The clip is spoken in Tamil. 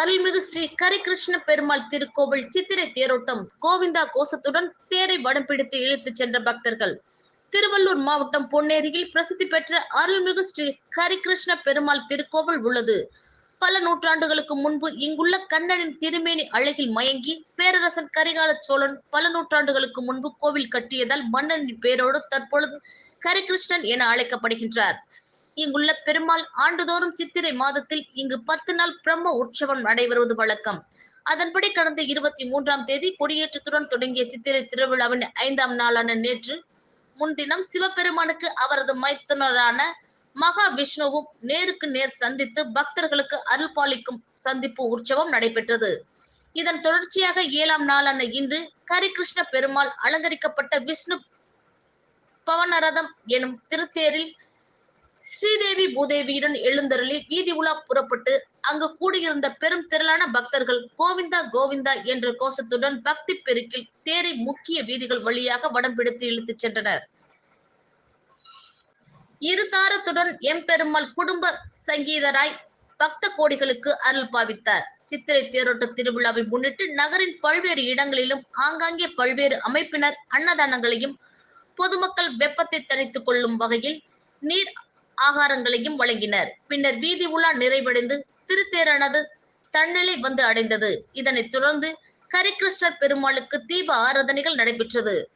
அருள்மிகு ஸ்ரீ கரிகிருஷ்ண பெருமாள் திருக்கோவில் சித்திரை தேரோட்டம் கோவிந்தா கோஷத்துடன் தேரை வடம் பிடித்து இழுத்துச் சென்ற பக்தர்கள். திருவள்ளூர் மாவட்டம் பொன்னேரியில் பிரசித்தி பெற்ற அருள்மிகு ஸ்ரீ கரிகிருஷ்ண பெருமாள் திருக்கோவில் உள்ளது. பல நூற்றாண்டுகளுக்கு முன்பு இங்குள்ள கண்ணனின் திருமேனி அழகில் மயங்கி பேரரசன் கரிகால சோழன் பல நூற்றாண்டுகளுக்கு முன்பு கோவில் கட்டியதால் மன்னனின் பேரோடு தற்பொழுது கரிகிருஷ்ணன் என அழைக்கப்படுகின்றார். இங்குள்ள பெருமாள் ஆண்டுதோறும் சித்திரை மாதத்தில் இங்கு பத்து நாள் பிரம்ம உற்சவம் நடைபெறுவது வழக்கம். அதன்படி கடந்த இருபத்தி மூன்றாம் தேதி கொடியேற்றத்துடன் தொடங்கிய சித்திரை திருவிழாவின் ஐந்தாம் நாளான நேற்று முன்தினம் சிவபெருமானுக்கு அவரது மைத்துனரான மகாவிஷ்ணுவும் நேருக்கு நேர் சந்தித்து பக்தர்களுக்கு அருள் பாலிக்கும் சந்திப்பு உற்சவம் நடைபெற்றது. இதன் தொடர்ச்சியாக ஏழாம் நாளான இன்று கரிகிருஷ்ண பெருமாள் அலங்கரிக்கப்பட்ட விஷ்ணு பவனரதம் எனும் திருத்தேரில் ஸ்ரீதேவி பூதேவியுடன் எழுந்தருளி வீதி உலா புறப்பட்டு அங்கு கூடியிருந்த பெரும் திரளான பக்தர்கள் கோவிந்தா கோவிந்தா என்ற கோஷத்துடன் பக்தி பெருக்கில் தேரை முக்கிய வீதிகள் வழியாக வடம் பிடித்து இழுத்துச் சென்றனர். இருதாரத்துடன் எம்பெருமாள் குடும்ப சங்கீதராய் பக்த கோடிகளுக்கு அருள் பாவித்தார். சித்திரை தேரோட்ட திருவிழாவை முன்னிட்டு நகரின் பல்வேறு இடங்களிலும் ஆங்காங்கே பல்வேறு அமைப்பினர் அன்னதானங்களையும் பொதுமக்கள் வெப்பத்தை தணித்துக் கொள்ளும் வகையில் நீர் ஆகாரங்களையும் வழங்கினர். பின்னர் வீதி உலா நிறைவடைந்து திருத்தேரானது தன்னிலை வந்து அடைந்தது. இதனைத் தொடர்ந்து கரிகிருஷ்ணர் பெருமாளுக்கு தீப ஆராதனைகள் நடைபெற்றது.